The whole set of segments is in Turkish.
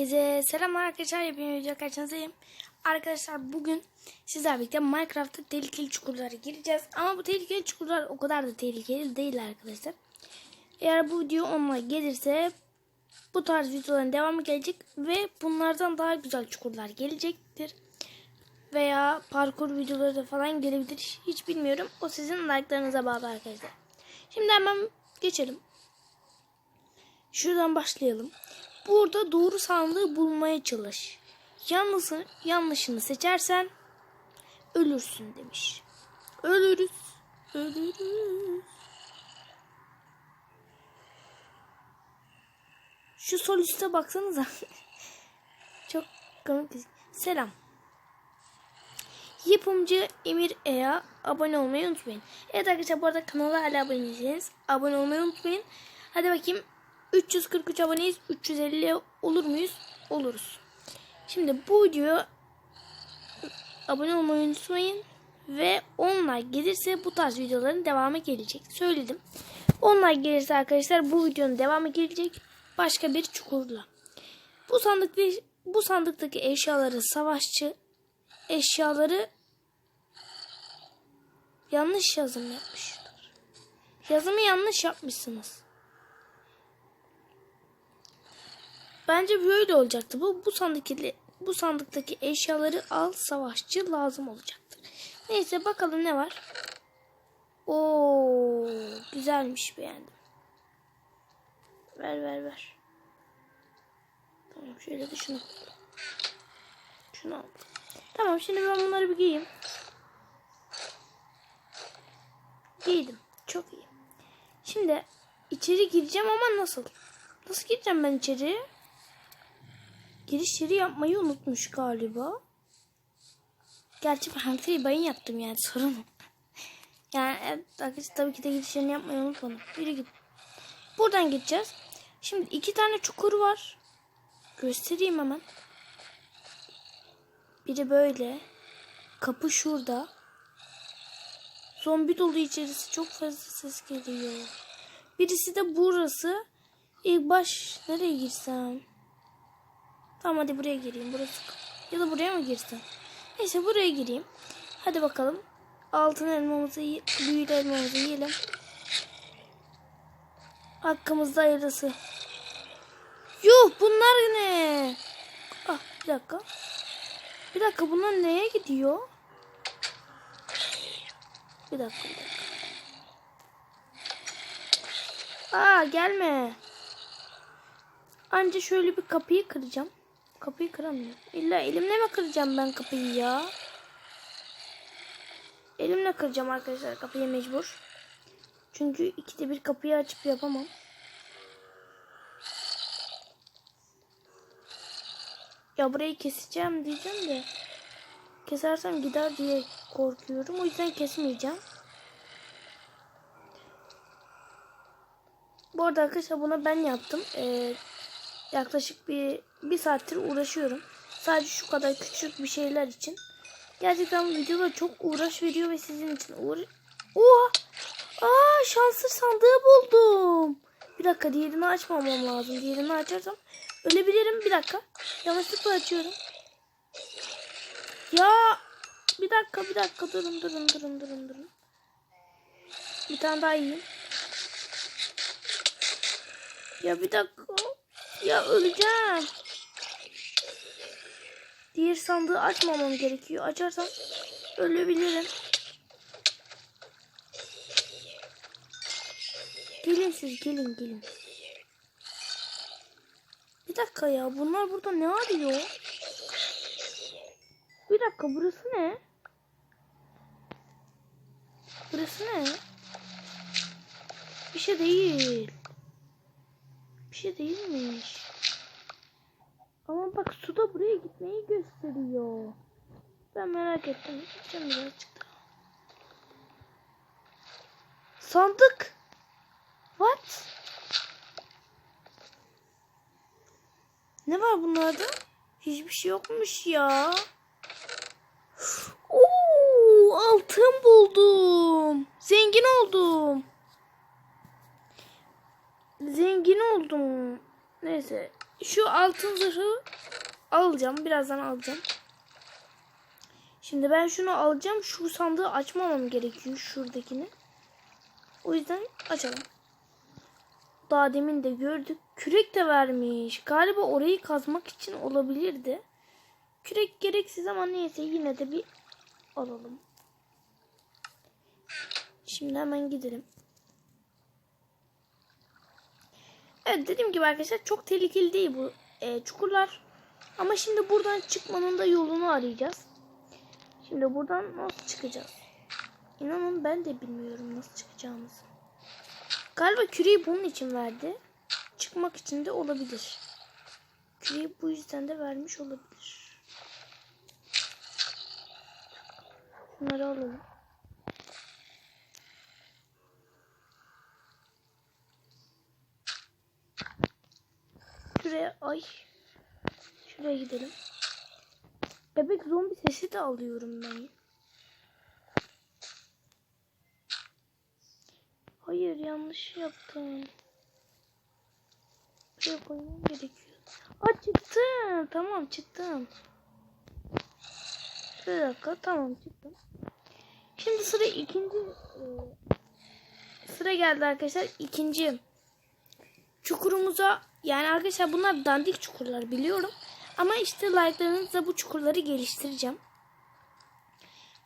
Herkese selamlar arkadaşlar. Hepiniz video karşınızdayım. Arkadaşlar bugün sizlerle birlikte Minecraft'ta tehlikeli çukurlara gireceğiz. Ama bu tehlikeli çukurlar o kadar da tehlikeli değil arkadaşlar. Eğer bu video onunla gelirse bu tarz videoların devamı gelecek ve bunlardan daha güzel çukurlar gelecektir. Veya parkur videoları da falan gelebilir. Hiç bilmiyorum. O sizin like'larınıza bağlı arkadaşlar. Şimdi hemen geçelim. Şuradan başlayalım. Burada doğru sandığı bulmaya çalış. Yanlışını, yanlışını seçersen ölürsün demiş. Ölürüz. Ölürüz. Şu sol üstte baksanıza. Çok komik. Selam. Yapımcı Emir E'ye abone olmayı unutmayın. Evet arkadaşlar bu arada kanala hala abone değilseniz abone olmayı unutmayın. Hadi bakayım 343 aboneyiz. 350 olur muyuz? Oluruz. Şimdi bu videoya abone olmayı unutmayın. Ve onlar gelirse bu tarz videoların devamı gelecek. Söyledim. Onlar gelirse arkadaşlar bu videonun devamı gelecek. Başka bir çukurla. Bu sandıkta bu sandıktaki eşyaları savaşçı eşyaları yanlış yazım yapmışlar. Yazımı yanlış yapmışsınız. Bence böyle olacaktı. Bu bu sandıktaki bu sandıktaki eşyaları al savaşçı lazım olacaktır. Neyse bakalım ne var. Oo güzelmiş beğendim. Ver ver ver. Tamam şöyle de şunu. Şunu al. Tamam şimdi ben bunları bir giyeyim. Giydim. Çok iyi. Şimdi içeri gireceğim ama nasıl? Nasıl gireceğim ben içeri? Giriş yapmayı unutmuş galiba. Gerçi ben freebayın yaptım yani sorun. Yani evet, tabii ki de giriş yapmayı unutmadım. Yürü git. Buradan gideceğiz. Şimdi iki tane çukur var. Göstereyim hemen. Biri böyle. Kapı şurada. Zombi dolu içerisi çok fazla ses geliyor. Birisi de burası. İlk baş nereye girsem? Tamam hadi buraya gireyim. Burası ya da buraya mı girsem? Neyse buraya gireyim. Hadi bakalım. Altın elmamızı, büyülü elmamızı yiyelim. Hakkımızda hayırlısı. Yuh bunlar ne? Ah bir dakika. Bir dakika bunlar neye gidiyor? Bir dakika bir dakika. Aa gelme. Anca şöyle bir kapıyı kıracağım. Kapıyı kıramıyorum. İlla elimle mi kıracağım ben kapıyı ya? Elimle kıracağım arkadaşlar kapıyı mecbur. Çünkü ikide bir kapıyı açıp yapamam. Ya burayı keseceğim diyeceğim de. Kesersem gider diye korkuyorum. O yüzden kesmeyeceğim. Bu arada arkadaşlar bunu ben yaptım. Ee, yaklaşık bir, bir saattir uğraşıyorum. Sadece şu kadar küçük bir şeyler için. Gerçekten bu videoda çok uğraş veriyor ve sizin için uğra... Oha! Aa şanslı sandığı buldum. Bir dakika diğerini açmamam lazım. Diğerini açarsam ölebilirim. Bir dakika. Yanlışlıkla açıyorum. Ya bir dakika bir dakika durun durun durun durun durun. Bir tane daha yiyeyim. Ya bir dakika. Ya öleceğim. Diğer sandığı açmamam gerekiyor. Açarsam ölebilirim. Gelin siz gelin gelin. Bir dakika ya bunlar burada ne arıyor? Bir dakika burası ne? Burası ne? Bir şey değil. Şey değilmiş. Ama bak su da buraya gitmeyi gösteriyor. Ben merak ettim. Gideceğim birazcık daha. Sandık. What? Ne var bunlarda? Hiçbir şey yokmuş ya. Oo, altın buldum. Zengin oldum. Oldum. Neyse şu altın zırhı alacağım. Birazdan alacağım. Şimdi ben şunu alacağım. Şu sandığı açmamam gerekiyor. Şuradakini. O yüzden açalım. Daha demin de gördük. Kürek de vermiş. Galiba orayı kazmak için olabilirdi. Kürek gereksiz ama neyse yine de bir alalım. Şimdi hemen gidelim. Evet dediğim gibi arkadaşlar çok tehlikeli değil bu e, çukurlar. Ama şimdi buradan çıkmanın da yolunu arayacağız. Şimdi buradan nasıl çıkacağız? İnanın ben de bilmiyorum nasıl çıkacağımızı. Galiba küreyi bunun için verdi. Çıkmak için de olabilir. Küreyi bu yüzden de vermiş olabilir. Bunları alalım. Şuraya ay. Şuraya gidelim. Bebek zombi sesi de alıyorum ben. Hayır yanlış yaptım. Buraya koymam gerekiyor. Aa çıktım. Tamam çıktım. Bir dakika tamam çıktım. Şimdi sıra ikinci e, sıra geldi arkadaşlar. ikinci çukurumuza yani arkadaşlar bunlar dandik çukurlar biliyorum. Ama işte like'larınızla bu çukurları geliştireceğim.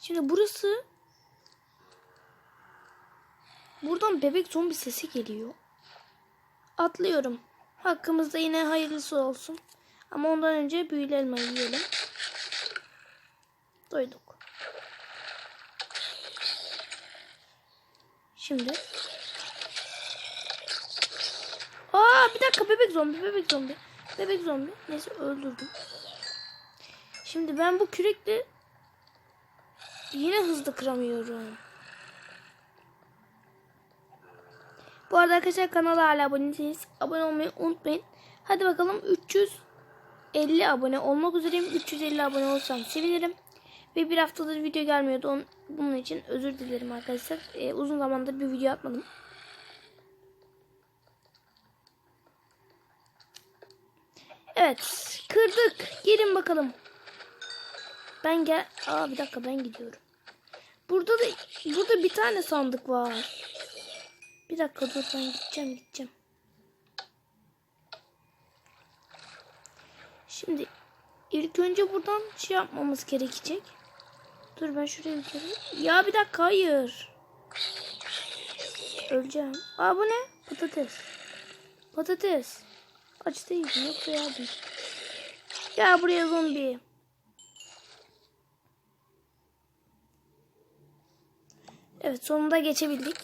Şimdi burası buradan bebek zombi sesi geliyor. Atlıyorum. Hakkımızda yine hayırlısı olsun. Ama ondan önce büyülü elmayı yiyelim. Doyduk. Şimdi. Aa bir dakika bebek zombi bebek zombi. Bebek zombi. Neyse öldürdüm. Şimdi ben bu kürekle yine hızlı kıramıyorum. Bu arada arkadaşlar kanala hala abone değilseniz abone olmayı unutmayın. Hadi bakalım 350 abone olmak üzereyim. 350 abone olsam sevinirim. Ve bir haftadır video gelmiyordu. Onun, bunun için özür dilerim arkadaşlar. Ee, uzun zamandır bir video atmadım. Evet. Kırdık. Gelin bakalım. Ben gel... Aa bir dakika ben gidiyorum. Burada da burada bir tane sandık var. Bir dakika dur ben gideceğim gideceğim. Şimdi ilk önce buradan şey yapmamız gerekecek. Dur ben şuraya bir. Ya bir dakika hayır. Öleceğim. Aa bu ne? Patates. Patates. Aç değilim yoksa yardım. Ya buraya zombi. Evet sonunda geçebildik.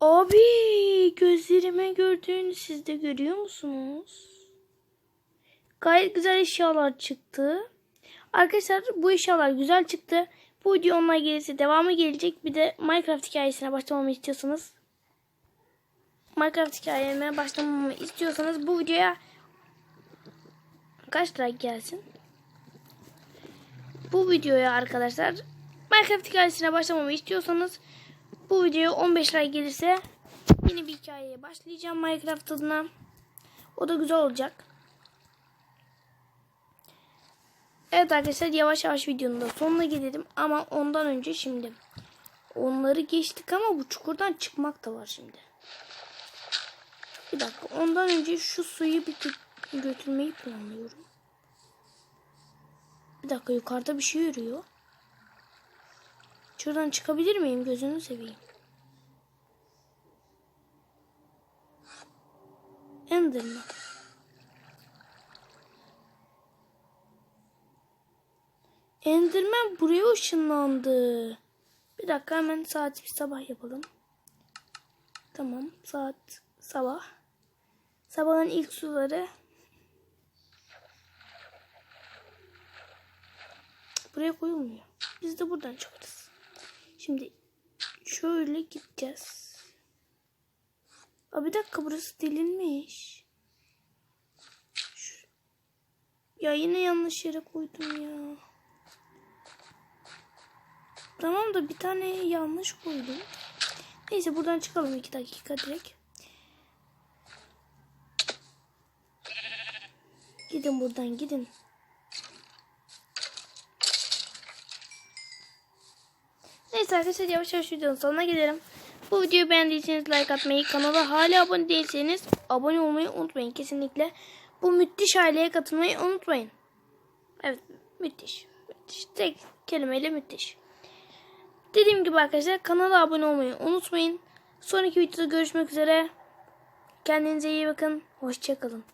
Abi gözlerime gördüğünü siz de görüyor musunuz? Gayet güzel eşyalar çıktı. Arkadaşlar bu eşyalar güzel çıktı. Bu video onunla gelirse devamı gelecek. Bir de Minecraft hikayesine başlamamı istiyorsanız Minecraft hikayeme başlamamı istiyorsanız bu videoya kaç like gelsin? Bu videoya arkadaşlar Minecraft hikayesine başlamamı istiyorsanız bu videoya 15 like gelirse yeni bir hikayeye başlayacağım Minecraft adına. O da güzel olacak. Evet arkadaşlar yavaş yavaş videonun da sonuna gelelim ama ondan önce şimdi onları geçtik ama bu çukurdan çıkmak da var şimdi. Bir dakika ondan önce şu suyu bir gö- götürmeyi planlıyorum. Bir dakika yukarıda bir şey yürüyor. Şuradan çıkabilir miyim? Gözünü seveyim. Enderman. Enderman buraya ışınlandı. Bir dakika hemen saat bir sabah yapalım. Tamam saat sabah. Sabahın ilk suları. Buraya koyulmuyor. Biz de buradan çıkarız. Şimdi şöyle gideceğiz. Aa, bir dakika burası delinmiş. Şu- Ya yine yanlış yere koydum ya. Tamam da bir tane yanlış koydum. Neyse buradan çıkalım iki dakika direkt. Gidin buradan gidin. Neyse arkadaşlar yavaş yavaş videonun sonuna gelelim. Bu videoyu beğendiyseniz like atmayı, kanala hala abone değilseniz abone olmayı unutmayın kesinlikle. Bu müthiş aileye katılmayı unutmayın. Evet müthiş. müthiş. Tek kelimeyle müthiş. Dediğim gibi arkadaşlar kanala abone olmayı unutmayın. Sonraki videoda görüşmek üzere. Kendinize iyi bakın. Hoşçakalın.